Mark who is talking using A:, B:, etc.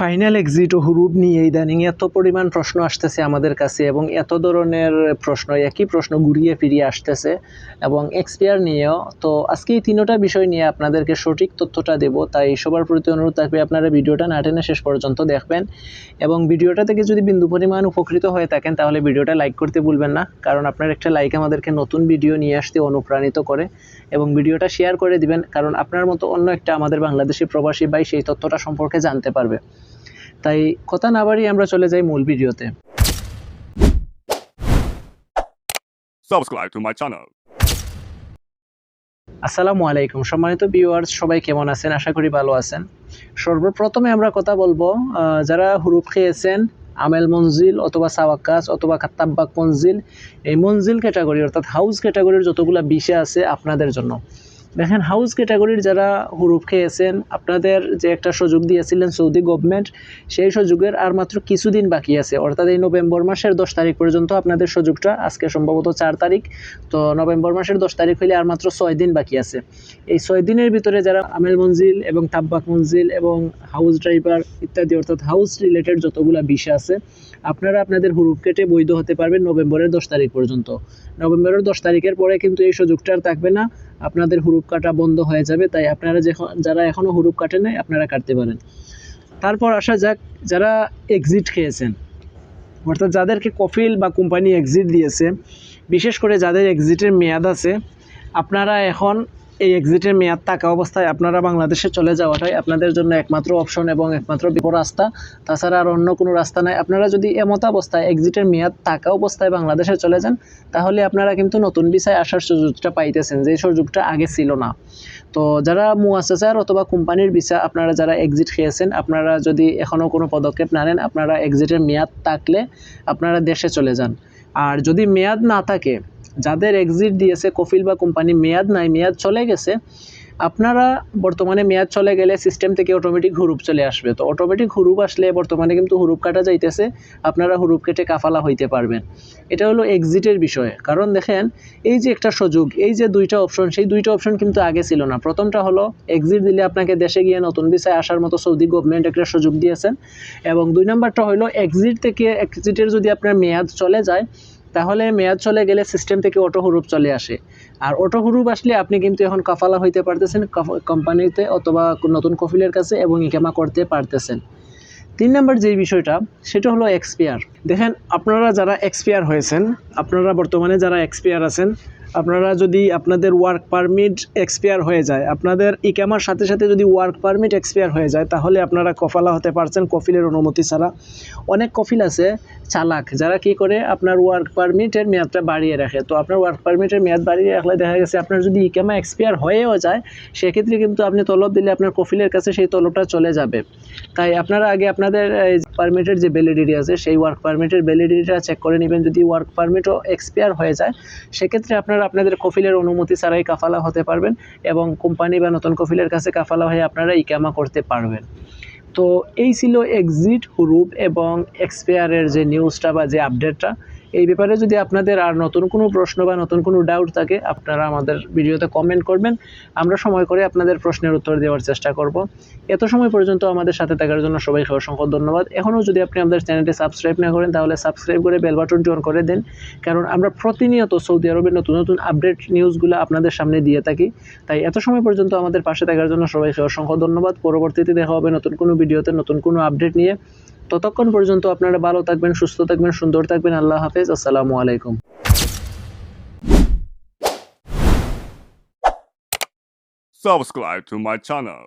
A: Final exit হুরুপ নিয়ে ইদানিং এত পরিমাণ প্রশ্ন আসতেছে আমাদের কাছে এবং এত ধরনের প্রশ্ন, একই প্রশ্ন ঘুরিয়ে ফিরিয়ে আসতেছে এবং এক্সপিয়ার নিয়েও। তো আজকে এই তিনোটা বিষয় নিয়ে আপনাদেরকে সঠিক তথ্যটা দেব, তাই সবার প্রতি অনুরোধ থাকবে আপনারা ভিডিওটা না টেনে শেষ পর্যন্ত দেখবেন এবং ভিডিওটা থেকে যদি বিন্দু পরিমাণ উপকৃত হয়ে থাকেন, তাহলে ভিডিওটা লাইক করতে ভুলবেন না, কারণ আপনার একটা লাইক আমাদেরকে নতুন ভিডিও নিয়ে আসতে অনুপ্রাণিত করে এবং ভিডিওটা শেয়ার করে দিবেন, কারণ আপনার মতো অন্য একটা আমাদের বাংলাদেশি প্রবাসী ভাই সেই তথ্যটা সম্পর্কে জানতে পারবে। তাই কথা না বাড়িয়ে আমরা চলে যাই মূল ভিডিওতে. আসসালামু আলাইকুম। সম্মানিত ভিউয়ার্স সবাই কেমন আছেন? আশা করি ভালো আছেন। সর্বপ্রথমে আমরা কথা বলব যারা হুরুপ খেয়েছেন আমেল মঞ্জিল অথবা সাওয়াক্কাস অথবা খাত্তাব্বাক মঞ্জিল এই মঞ্জিল ক্যাটাগরি অর্থাৎ হাউস ক্যাটাগরির যতগুলো বিষয় আছে আপনাদের জন্য। দেখেন হাউস ক্যাটাগরির যারা হুরুপ খেয়েছেন, আপনাদের যে একটা সুযোগ দিয়েছিলেন সৌদি গভর্নমেন্ট সেই সুযোগের আর মাত্র কিছুদিন বাকি আছে। অর্থাৎ এই নভেম্বর মাসের দশ তারিখ পর্যন্ত আপনাদের সুযোগটা আজকে সম্ভবত চার তারিখ, তো নভেম্বর মাসের দশ তারিখ হইলে আর মাত্র ছয় দিন বাকি আছে। এই ছয় দিনের ভিতরে যারা আমেল মঞ্জিল এবং তাব্বাক মঞ্জিল এবং হাউস ড্রাইভার ইত্যাদি, অর্থাৎ হাউস রিলেটেড যতগুলা বিষয় আছে আপনারা আপনাদের হুরুপ কেটে বৈধ হতে পারবেন নভেম্বরের দশ তারিখ পর্যন্ত। নভেম্বরের দশ তারিখের পরে কিন্তু এই সুযোগটা আর থাকবে না। আপনাদের হুরুপ কাটা বন্ধ হয়ে যাবে, তাই আপনারা যারা এখনও হুরুপ কাটেন নাই, আপনারা কাটতে পারেন। তারপর আসা যাক যারা এক্সিট খেয়েছেন। অর্থাৎ যাদেরকে কফিল বা কোম্পানি এক্সিট দিয়েছে, বিশেষ করে যাদের এক্সিটের মেয়াদ আছে, আপনারা এখন এই এক্সিটের মেয়াদ থাকা অবস্থায় আপনারা বাংলাদেশে চলে যাওয়াটাই আপনাদের জন্য একমাত্র অপশন এবং একমাত্র বিপদ রাস্তা। তাছাড়া আর অন্য কোনো রাস্তা নাই। আপনারা যদি এমত অবস্থায় এক্সিটের মেয়াদ থাকা অবস্থায় বাংলাদেশে চলে যান, তাহলে আপনারা কিন্তু নতুন বিষয় আসার সুযোগটা পাইতেছেন যে সুযোগটা আগে ছিল না। তো যারা মুয়াসাসার অথবা কোম্পানির ভিসা আপনারা যারা এক্সিট খেয়েছেন, আপনারা যদি এখনও কোনো পদক্ষেপ না নেন, আপনারা এক্সিটের মেয়াদ থাকলে আপনারা দেশে চলে যান। আর যদি মেয়াদ না থাকে যাদের এক্সিট দিয়েছে কফিল বা কোম্পানি মেয়াদ নাই, মেয়াদ চলে গেছে, আপনারা বর্তমানে মেয়াদ চলে গেলে সিস্টেম থেকে অটোমেটিক হুরুপ চলে আসবে। তো অটোমেটিক হুরুপ আসলে বর্তমানে কিন্তু হুরুপ কাটা যাইতেছে, আপনারা হুরুপ কেটে কাফালা হইতে পারবেন। এটা হলো এক্সিটের বিষয়ে। কারণ দেখেন, এই যে একটা সুযোগ, এই যে দুইটা অপশন সেই দুইটা অপশন কিন্তু আগে ছিল না। প্রথমটা হলো এক্সিট দিলে আপনাকে দেশে গিয়ে নতুন ভিসায় আসার মতো সৌদি গভর্নমেন্ট একটা সুযোগ দিয়েছেন। এবং দুই নম্বরটা হলো এক্সিট থেকে এক্সিটের যদি আপনার মেয়াদ চলে যায় তাহলে মেয়াদ চলে গেলে সিস্টেম থেকে অটো হুরুপ চলে আসে। আর অটো হুরুপ আসলে আপনি কিন্তু এখন কাফালা হইতে পারতেছেন কোম্পানিতে অথবা নতুন কফিলের কাছে এবং ইকামা করতে পারতেছেন। তিন নম্বর যে বিষয়টা, সেটা হলো এক্সপিয়ার দেখেন, আপনারা যারা এক্সপিয়ার হয়েছেন, আপনারা বর্তমানে যারা এক্সপিয়ার আছেন আপনারা যদি আপনাদের ওয়ার্ক পারমিট এক্সপিয়ার হয়ে যায়, আপনাদের ইকামার সাথে সাথে যদি ওয়ার্ক পারমিট এক্সপিয়ার হয়ে যায়, তাহলে আপনারা কফালা হতে পারছেন কফিলের অনুমতি ছাড়া। অনেক কফিল আছে চালাক, যারা কি করে আপনার ওয়ার্ক পারমিটের মেয়াদটা বাড়িয়ে রাখে। তো আপনার ওয়ার্ক পারমিটের মেয়াদ বাড়িয়ে রাখলে দেখা গেছে আপনার যদি ইকামা এক্সপায়ার হয়েও যায়, সেক্ষেত্রে কিন্তু আপনি তলব দিলে আপনার কফিলের কাছে সেই তলবটা চলে যাবে। তাই আপনারা আগে আপনাদের পারমিটের যে ভ্যালিডিটি আছে, সেই ওয়ার্ক পারমিটের ভ্যালিডিটিটা চেক করে নেবেন। যদি ওয়ার্ক পারমিটও এক্সপায়ার হয়ে যায়, সেক্ষেত্রে আপনারা আপনাদের কফিলের অনুমতি ছাড়াই কাফালা হতে পারবেন এবং কোম্পানি বা নতুন কফিলের কাছে কাফালা হয়ে আপনারা ইকামা করতে পারবেন। তো এই ছিল এক্সিট হুরুপ এবং এক্সপায়ারের যে নিউজটা বা যে আপডেটটা এই ব্যাপারে যদি আপনাদের আর নতুন কোনো প্রশ্ন বা নতুন কোনো ডাউট থাকে, আপনারা আমাদের ভিডিওতে কমেন্ট করবেন। আমরা সময় করে আপনাদের প্রশ্নের উত্তর দেওয়ার চেষ্টা করব। এত সময় পর্যন্ত আমাদের সাথে থাকার জন্য সবাইকে অসংখ্য ধন্যবাদ। এখনও যদি আপনি আমাদের চ্যানেলটি সাবস্ক্রাইব না করেন, তাহলে সাবস্ক্রাইব করে বেল বাটনটি করে দেন। কারণ আমরা প্রতিনিয়ত সৌদি আরবের নতুন নতুন আপডেট নিউজগুলো আপনাদের সামনে দিয়ে থাকি। তাই এত সময় পর্যন্ত আমাদের পাশে থাকার জন্য সবাইকে অসংখ্য ধন্যবাদ। পরবর্তীতে দেখা হবে নতুন কোনো ভিডিওতে নতুন কোনো আপডেট নিয়ে। ততক্ষণ পর্যন্ত আপনারা ভালো থাকবেন, সুস্থ থাকবেন, সুন্দর থাকবেন। আল্লাহ হাফেজ। আসসালামু আলাইকুম।
B: Subscribe to my channel.